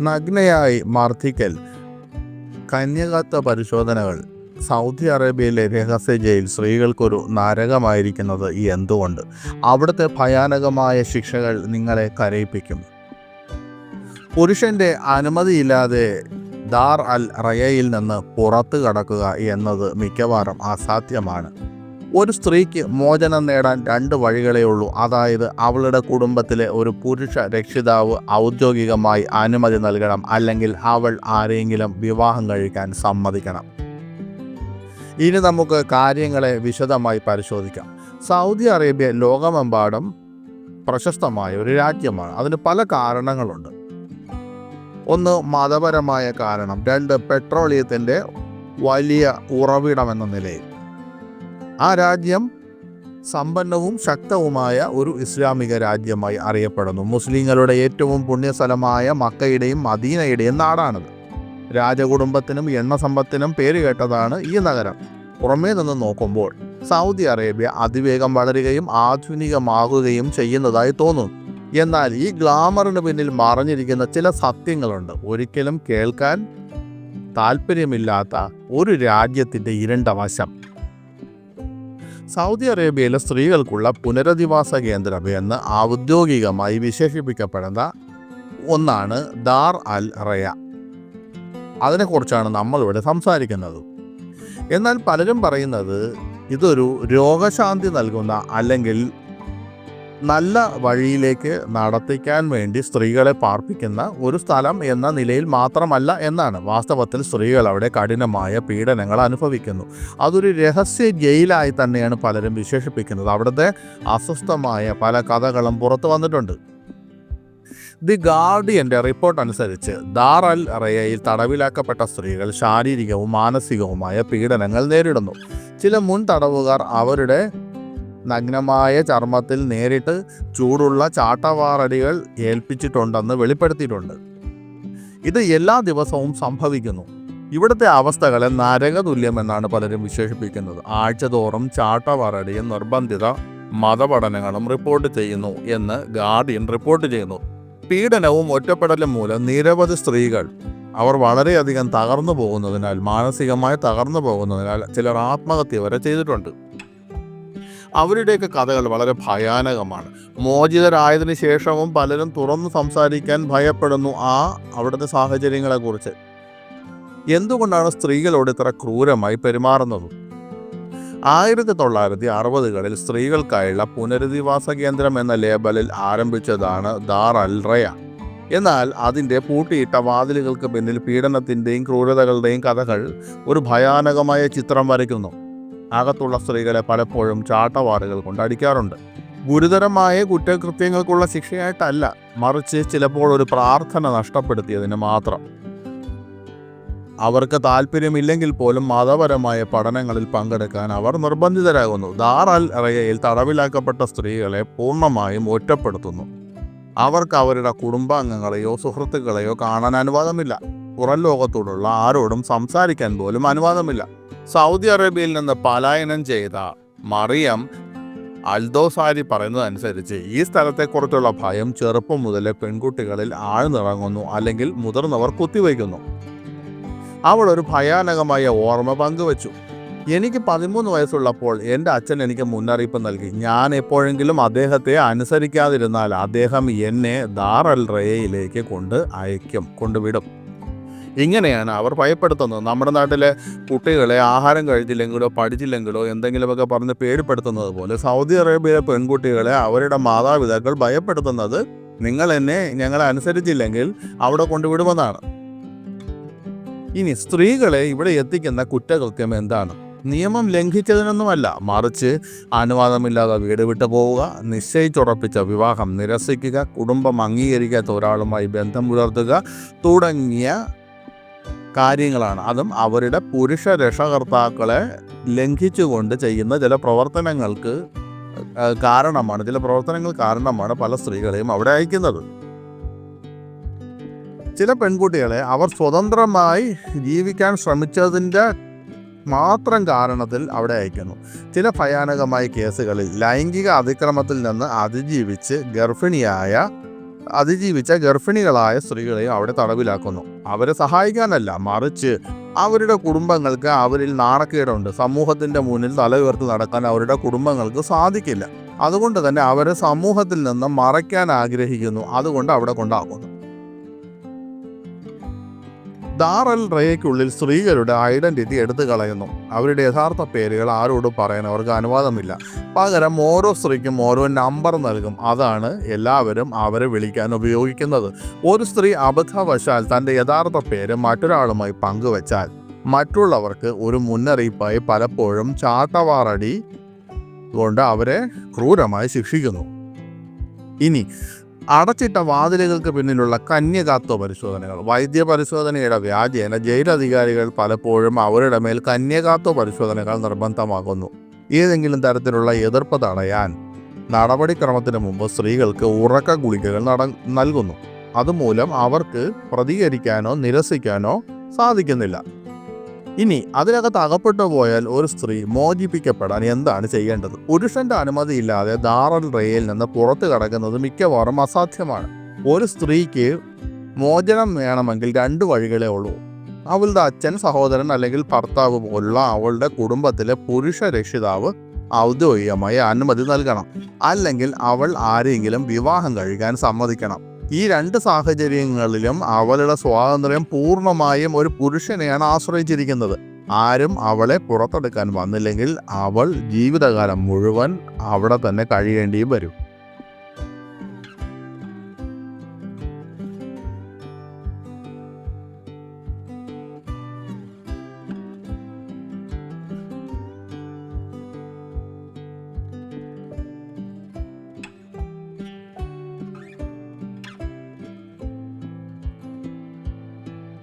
നഗ്നയായി മർദ്ദിക്കൽ കന്യകത്വ പരിശോധനകൾ. സൗദി അറേബ്യയിലെ രഹസ്യ ജയിൽ സ്ത്രീകൾക്കൊരു നരകമായിരിക്കുന്നത് എന്തുകൊണ്ട്? അവിടുത്തെ ഭയാനകമായ ശിക്ഷകൾ നിങ്ങളെ കരയിപ്പിക്കും. പുരുഷന്റെ അനുമതിയില്ലാതെ ദാർ അൽ റയയിൽ നിന്ന് പുറത്തു കടക്കുക എന്നത് മിക്കവാറും അസാധ്യമാണ്. ഒരു സ്ത്രീക്ക് മോചനം നേടാൻ രണ്ട് വഴികളേ ഉള്ളൂ. അതായത് അവളുടെ കുടുംബത്തിലെ ഒരു പുരുഷ രക്ഷിതാവ് ഔദ്യോഗികമായി അനുമതി നൽകണം അല്ലെങ്കിൽ അവൾ ആരെങ്കിലും വിവാഹം കഴിക്കാൻ സമ്മതിക്കണം. ഇനി നമുക്ക് കാര്യങ്ങളെ വിശദമായി പരിശോധിക്കാം. സൗദി അറേബ്യ ലോകമെമ്പാടും പ്രശസ്തമായ ഒരു രാജ്യമാണ്. അതിന് പല കാരണങ്ങളുണ്ട്. ഒന്ന് മതപരമായ കാരണം. രണ്ട് പെട്രോളിയത്തിന്റെ വലിയ ഉറവിടമെന്ന നിലയിൽ. ആ രാജ്യം സമ്പന്നവും ശക്തവുമായ ഒരു ഇസ്ലാമിക രാജ്യമായി അറിയപ്പെടുന്നു. മുസ്ലിങ്ങളുടെ ഏറ്റവും പുണ്യസ്ഥലമായ മക്കയുടെയും മദീനയുടെയും നാടാണത്. രാജകുടുംബത്തിനും എണ്ണ സമ്പത്തിനും പേരുകേട്ടതാണ് ഈ നഗരം. പുറമേ നിന്ന് നോക്കുമ്പോൾ സൗദി അറേബ്യ അതിവേഗം വളരുകയും ആധുനികമാകുകയും ചെയ്യുന്നതായി തോന്നുന്നു എന്നാൽ ഈ ഗ്ലാമറിന് പിന്നിൽ മറഞ്ഞിരിക്കുന്ന ചില സത്യങ്ങളുണ്ട്. ഒരിക്കലും കേൾക്കാൻ താല്പര്യമില്ലാത്ത ഒരു രാജ്യത്തിന്റെ ഇരുണ്ട വശം. സൗദി അറേബ്യയിലെ സ്ത്രീകൾക്കുള്ള പുനരധിവാസ കേന്ദ്രം എന്ന് ഔദ്യോഗികമായി വിശേഷിപ്പിക്കപ്പെടുന്ന ഒന്നാണ് ദാർ അൽ റയ. അതിനെക്കുറിച്ചാണ് നമ്മളിവിടെ സംസാരിക്കുന്നത്. എന്നാൽ പലരും പറയുന്നത് ഇതൊരു രോഗശാന്തി നൽകുന്ന അല്ലെങ്കിൽ നല്ല വഴിയിലേക്ക് നടത്തിക്കാൻ വേണ്ടി സ്ത്രീകളെ പാർപ്പിക്കുന്ന ഒരു സ്ഥലം എന്ന നിലയിൽ മാത്രമല്ല എന്നാണ് വാസ്തവത്തിൽ സ്ത്രീകൾ അവിടെ കഠിനമായ പീഡനങ്ങൾ അനുഭവിക്കുന്നു. അതൊരു രഹസ്യ ജയിലായി തന്നെയാണ് പലരും വിശേഷിപ്പിക്കുന്നത്. അവിടുത്തെ അസ്വസ്ഥമായ പല കഥകളും പുറത്തു വന്നിട്ടുണ്ട്. ദി ഗാർഡിയന്റെ റിപ്പോർട്ട് അനുസരിച്ച് ദാർ അൽ റയയിൽ തടവിലാക്കപ്പെട്ട സ്ത്രീകൾ ശാരീരികവും മാനസികവുമായ പീഡനങ്ങൾ നേരിടുന്നു. ചില മുൻ തടവുകാർ അവരുടെ നഗ്നമായ ചർമ്മത്തിൽ നേരിട്ട് ചൂടുള്ള ചാട്ടവാറടികൾ ഏൽപ്പിച്ചിട്ടുണ്ടെന്ന് വെളിപ്പെടുത്തിയിട്ടുണ്ട്. ഇത് എല്ലാ ദിവസവും സംഭവിക്കുന്നു. ഇവിടുത്തെ അവസ്ഥകളെ നരകതുല്യം എന്നാണ് പലരും വിശേഷിപ്പിക്കുന്നത്. ആഴ്ചതോറും ചാട്ടവാറടിയും നിർബന്ധിത മതപഠനങ്ങളും റിപ്പോർട്ട് ചെയ്യുന്നു എന്ന് ഗാർഡിയൻ റിപ്പോർട്ട് ചെയ്യുന്നു. പീഡനവും ഒറ്റപ്പെടലും മൂലം നിരവധി സ്ത്രീകൾ അവർ വളരെയധികം തകർന്നു പോകുന്നതിനാൽ മാനസികമായി തകർന്നു പോകുന്നതിനാൽ ചിലർ ആത്മഹത്യ വരെ ചെയ്തിട്ടുണ്ട്. അവരുടെയൊക്കെ കഥകൾ വളരെ ഭയാനകമാണ്. മോചിതരായതിനു ശേഷവും പലരും തുറന്നു സംസാരിക്കാൻ ഭയപ്പെടുന്നു ആ അവിടുത്തെ സാഹചര്യങ്ങളെക്കുറിച്ച്. എന്തുകൊണ്ടാണ് സ്ത്രീകളോട് ഇത്ര ക്രൂരമായി പെരുമാറുന്നത്? ആയിരത്തി തൊള്ളായിരത്തി അറുപതുകളിൽ സ്ത്രീകൾക്കായുള്ള പുനരധിവാസ കേന്ദ്രം എന്ന ലേബലിൽ ആരംഭിച്ചതാണ് ദാർ അൽ റയ. എന്നാൽ അതിന്റെ പൂട്ടിയിട്ട വാതിലുകൾക്ക് പിന്നിൽ പീഡനത്തിന്റെയും ക്രൂരതകളുടെയും കഥകൾ ഒരു ഭയാനകമായ ചിത്രം വരയ്ക്കുന്നു. അകത്തുള്ള സ്ത്രീകളെ പലപ്പോഴും ചാട്ടവാറുകൾ കൊണ്ട് അടിക്കാറുണ്ട് ഗുരുതരമായ കുറ്റകൃത്യങ്ങൾക്കുള്ള ശിക്ഷയായിട്ടല്ല മറിച്ച് ചിലപ്പോൾ ഒരു പ്രാർത്ഥന നഷ്ടപ്പെടുത്തിയതിന് മാത്രം. അവർക്ക് താല്പര്യമില്ലെങ്കിൽ പോലും മതപരമായ പഠനങ്ങളിൽ പങ്കെടുക്കാൻ അവർ നിർബന്ധിതരാകുന്നു. ദാർ അൽ റയയിൽ തടവിലാക്കപ്പെട്ട സ്ത്രീകളെ പൂർണമായും ഒറ്റപ്പെടുത്തുന്നു. അവർക്ക് അവരുടെ കുടുംബാംഗങ്ങളെയോ സുഹൃത്തുക്കളെയോ കാണാൻ അനുവാദമില്ല. പുറം ലോകത്തോടുള്ള ആരോടും സംസാരിക്കാൻ പോലും അനുവാദമില്ല. സൗദി അറേബ്യയിൽ നിന്ന് പലായനം ചെയ്ത മറിയം അൽദോസാരി പറയുന്നതനുസരിച്ച് ഈ സ്ഥലത്തെക്കുറിച്ചുള്ള ഭയം ചെറുപ്പം മുതലേ പെൺകുട്ടികളിൽ ആഴ്ന്നിറങ്ങുന്നു അല്ലെങ്കിൽ മുതിർന്നവർ കുത്തിവയ്ക്കുന്നു. അവൾ ഒരു ഭയാനകമായ ഓർമ്മ പങ്കുവച്ചു. എനിക്ക് പതിമൂന്ന് വയസ്സുള്ളപ്പോൾ എന്റെ അച്ഛൻ എനിക്ക് മുന്നറിയിപ്പ് നൽകി. ഞാൻ എപ്പോഴെങ്കിലും അദ്ദേഹത്തെ അനുസരിക്കാതിരുന്നാൽ അദ്ദേഹം എന്നെ ദാർ അൽ റയയിലേക്ക് കൊണ്ട് അയക്കും കൊണ്ടുവിടും. ഇങ്ങനെയാണ് അവർ ഭയപ്പെടുത്തുന്നത്. നമ്മുടെ നാട്ടിലെ കുട്ടികളെ ആഹാരം കഴിച്ചില്ലെങ്കിലോ പഠിച്ചില്ലെങ്കിലോ എന്തെങ്കിലുമൊക്കെ പറഞ്ഞ് പേടിപ്പെടുത്തുന്നത് പോലെ സൗദി അറേബ്യയിലെ പെൺകുട്ടികളെ അവരുടെ മാതാപിതാക്കൾ ഭയപ്പെടുത്തുന്നത് നിങ്ങൾ എന്നെ ഞങ്ങളെ അനുസരിച്ചില്ലെങ്കിൽ അവിടെ കൊണ്ടുവിടുമെന്നാണ്. ഇനി സ്ത്രീകളെ ഇവിടെ എത്തിക്കുന്ന കുറ്റകൃത്യം എന്താണ്? നിയമം ലംഘിച്ചതിനൊന്നുമല്ല. മറിച്ച് അനുവാദമില്ലാതെ വീട് വിട്ടു പോവുക നിശ്ചയിച്ചുറപ്പിച്ച വിവാഹം നിരസിക്കുക കുടുംബം അംഗീകരിക്കാത്ത ഒരാളുമായി ബന്ധം പുലർത്തുക തുടങ്ങിയ കാര്യങ്ങളാണ്. അതും അവരുടെ പുരുഷ രക്ഷകർത്താക്കളെ ലംഘിച്ചുകൊണ്ട് ചെയ്യുന്ന ചില പ്രവർത്തനങ്ങൾക്ക് കാരണമാണ്. ചില പ്രവർത്തനങ്ങൾ കാരണമാണ് പല സ്ത്രീകളെയും അവിടെ അയക്കുന്നത്. ചില പെൺകുട്ടികളെ അവർ സ്വതന്ത്രമായി ജീവിക്കാൻ ശ്രമിച്ചതിന്റെ മാത്രം കാരണത്തിൽ അവിടെ അയക്കുന്നു. ചില ഭയാനകമായ കേസുകളിൽ ലൈംഗിക അതിക്രമത്തിൽ നിന്ന് അതിജീവിച്ച് ഗർഭിണിയായ അതിജീവിച്ച ഗർഭിണികളായ സ്ത്രീകളെ അവിടെ തടവിലാക്കുന്നു. അവരെ സഹായിക്കാനല്ല മറിച്ച് അവരുടെ കുടുംബങ്ങൾക്ക് അവരിൽ നാണക്കേടുണ്ട്. സമൂഹത്തിന്റെ മുന്നിൽ തല ഉയർത്തി നടക്കാൻ അവരുടെ കുടുംബങ്ങൾക്ക് സാധിക്കില്ല. അതുകൊണ്ട് തന്നെ അവരെ സമൂഹത്തിൽ നിന്ന് മറയ്ക്കാൻ ആഗ്രഹിക്കുന്നു. അതുകൊണ്ട് അവിടെ കൊണ്ടാക്കുന്നു. ദാറൽ റേയ്ക്കുള്ളിൽ സ്ത്രീകളുടെ ഐഡന്റിറ്റി എടുത്തു കളയുന്നു. അവരുടെ യഥാർത്ഥ പേരുകൾ ആരോടും പറയാൻ അവർക്ക് അനുവാദമില്ല. പകരം ഓരോ സ്ത്രീക്കും ഓരോ നമ്പർ നൽകും. അതാണ് എല്ലാവരും അവരെ വിളിക്കാൻ ഉപയോഗിക്കുന്നത്. ഒരു സ്ത്രീ അബദ്ധവശാൽ തന്റെ യഥാർത്ഥ പേര് മറ്റൊരാളുമായി പങ്കുവച്ചാൽ മറ്റുള്ളവർക്ക് ഒരു മുന്നറിയിപ്പായി പലപ്പോഴും ചാട്ടവാറടി കൊണ്ട് അവരെ ക്രൂരമായി ശിക്ഷിക്കുന്നു. ഇനി അടച്ചിട്ട വാതിലുകൾക്ക് പിന്നിലുള്ള കന്യകാത്വ പരിശോധനകൾ. വൈദ്യ പരിശോധനയുടെ വ്യാജേന ജയിലധികാരികൾ പലപ്പോഴും അവരുടെ മേൽ കന്യകാത്വ പരിശോധനകൾ നിർബന്ധമാക്കുന്നു. ഏതെങ്കിലും തരത്തിലുള്ള എതിർപ്പ് തടയാൻ നടപടിക്രമത്തിന് മുമ്പ് സ്ത്രീകൾക്ക് ഉറക്ക ഗുളികകൾ നട നൽകുന്നു. അതുമൂലം അവർക്ക് പ്രതികരിക്കാനോ നിരസിക്കാനോ സാധിക്കുന്നില്ല. ഇനി അതിനകത്ത് അകപ്പെട്ടു പോയാൽ ഒരു സ്ത്രീ മോചിപ്പിക്കപ്പെടാൻ എന്താണ് ചെയ്യേണ്ടത്? പുരുഷന്റെ അനുമതിയില്ലാതെ ദാറൽ റെയിൽ നിന്ന് പുറത്തു കടക്കുന്നത് മിക്കവാറും അസാധ്യമാണ്. ഒരു സ്ത്രീക്ക് മോചനം വേണമെങ്കിൽ രണ്ട് വഴികളേ ഉള്ളൂ. അവളുടെ അച്ഛൻ സഹോദരൻ അല്ലെങ്കിൽ ഭർത്താവ് പോലുള്ള അവളുടെ കുടുംബത്തിലെ പുരുഷ രക്ഷിതാവ് ഔദ്യോഗികമായി അനുമതി നൽകണം. അല്ലെങ്കിൽ അവൾ ആരെങ്കിലും വിവാഹം കഴിക്കാൻ സമ്മതിക്കണം. ഈ രണ്ട് സാഹചര്യങ്ങളിലും അവളുടെ സ്വാതന്ത്ര്യം പൂർണമായും ഒരു പുരുഷനെയാണ് ആശ്രയിച്ചിരിക്കുന്നത്. ആരും അവളെ പുറത്തെടുക്കാൻ വന്നില്ലെങ്കിൽ അവൾ ജീവിതകാലം മുഴുവൻ അവിടെ തന്നെ കഴിയേണ്ടിയും വരും.